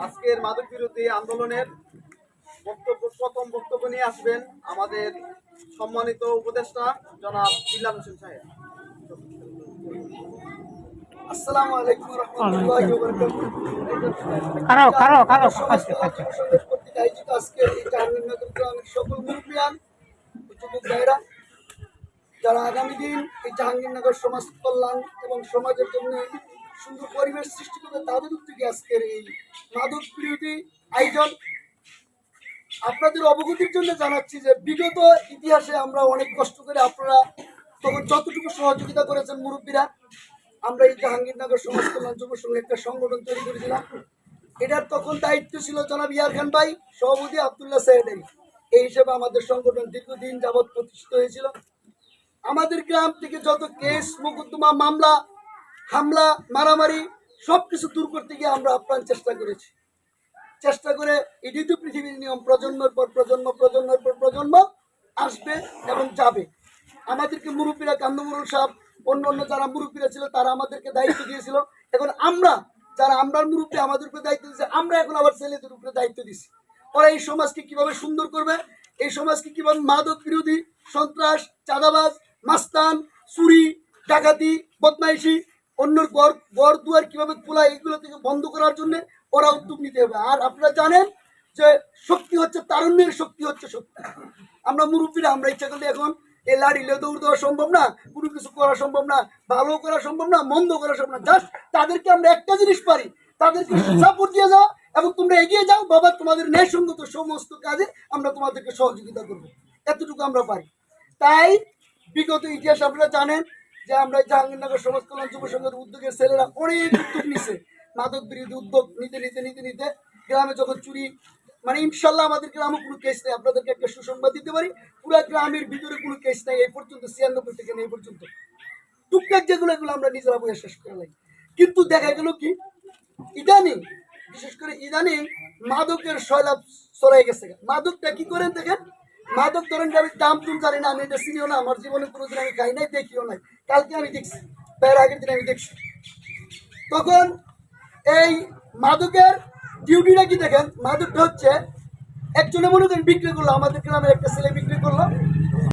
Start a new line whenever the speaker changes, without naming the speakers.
আজকের মাদক বিরোধী আন্দোলনের বক্তব্য প্রথম বক্তব্য নিয়ে আসবেন আমাদের সম্মানিত উপদেষ্টা জনাব ইলাম হোসেন সাহেব।
আসসালামু আলাইকুম রহমতুল্লাহি ওয়া বারাকাতুহু।
কারও কারও কারও
সমাজ কর্তৃক আজকে এই সকল মুরব্বিয়ান যুবক ভাইরা যারা আগামী দিন এই জাহাঙ্গীরনগর সমাজ কল্যাণ এবং সমাজের জন্য সুন্দর পরিবেশ সৃষ্টি করবে তাদের উদ্যোগে আজকের এই মাদক বিরোধী আয়োজন। আপনাদের অবগতির জন্য জানাচ্ছি যে বিগত ইতিহাসে আমরা অনেক কষ্ট করে আপনারা তখন যতটুকু সহযোগিতা করেছেন মুরব্বীরা, আমরা এই জাহাঙ্গীরনগর সমাজ কল্যাণ যুব সংঘ একটা সংগঠন তৈরি করেছিলাম। এটার তখন দায়িত্ব ছিল জনাব ইয়ার খান ভাই, সভাপতি আবদুল্লাহ সাহেবের এই হিসেবে আমাদের সংগঠন দীর্ঘদিন যাবৎ প্রতিষ্ঠিত হয়েছিল। আমাদের গ্রাম থেকে যত কেস, মোকদ্দমা, মামলা, হামলা, মারামারি সব কিছু দূর করতে গিয়ে আমরা আপ্রাণ চেষ্টা করেছি। চেষ্টা করে এটি তো পৃথিবীর নিয়ম, প্রজন্মের পর প্রজন্ম, প্রজন্মের পর প্রজন্ম আসবে এবং যাবে। আমাদেরকে মুরব্বীরা কান্দমুরুল সাহেব, অন্য অন্য যারা মুরব্বীরা ছিল, তারা আমাদেরকে দায়িত্ব দিয়েছিল। এখন আমরা, যারা আমরার মুরব্বী আমাদের উপরে দায়িত্ব দিয়েছে, আমরা এখন আবার ছেলেদের উপরে দায়িত্ব দিছি ওরা এই সমাজকে কীভাবে সুন্দর করবে? এই সমাজকে কীভাবে মাদক বিরোধী, সন্ত্রাস, চাঁদাবাজ মাস্তান, চুরি, ডাকাতি, বদমাইশি, অন্যর ঘর ঘর দুয়ার কীভাবে খোলা এইগুলো থেকে বন্ধ করার জন্য ওরা উদ্যোগ নিতে হবে। আর আপনারা জানেন যে শক্তি হচ্ছে তারুণ্যের শক্তি হচ্ছে শক্তি। আমরা মুরব্বীরা, আমরা ইচ্ছা করলে এখন এই লাড়িলে দৌড় দেওয়া সম্ভব না, কোনো কিছু করা সম্ভব না, ভালো করা সম্ভব না, মন্দ করা সম্ভব না। জাস্ট তাদেরকে আমরা একটা জিনিস পারি, তাদেরকে সাপোর্ট দিয়ে যাও এবং তোমরা এগিয়ে যাও, বাবা তোমাদের ন্যায়সঙ্গত সমস্ত কাজে আমরা তোমাদেরকে সহযোগিতা করব। এতটুকু আমরা পারি। তাই বিগত ইতিহাস আপনারা জানেন যে আমরা জাহাঙ্গীরনগর সমাজ কল্যাণ যুব সংঘের উদ্যোগের ছেলেরা অনেক উদ্যোগ নিছে। মাদক বিরোধী উদ্যোগ নিতে নিতে নিতে নিতে। গ্রামে যখন চুরি মানে ইনশাল্লাহ আমাদের গ্রামে কোনো কেস নেই। আপনাদেরকে একটা সুসংবাদ দিতে পারি। পুরো গ্রামের ভিতরে কোনো কেস নেই। এই পর্যন্ত, ছিয়ানব্বই থেকে নেই পর্যন্ত। টুকটাক যেগুলো, এগুলো আমরা নিজেরা বইয়ে শেষ করে লাগি কিন্তু দেখা গেল কি? ইদানিং, বিশেষ করে ইদানিং মাদকের শৈলাভ সরাই গেছে। মাদকটা কি করেন দেখেন? মাদক ধরেন আমি দাম তুম জানি না, আমি এটা চিনিও না, আমার জীবনে কোনোদিন আমি খাই নাই, দেখিও নাই। কালকে আমি দেখছি, তার আগের দিন আমি দেখছি। তখন এই মাদকের ডিউটিটা কি দেখেন? মাদকটা হচ্ছে একজনে মনে করেন বিক্রি করল, আমাদের গ্রামের একটা ছেলে বিক্রি করল।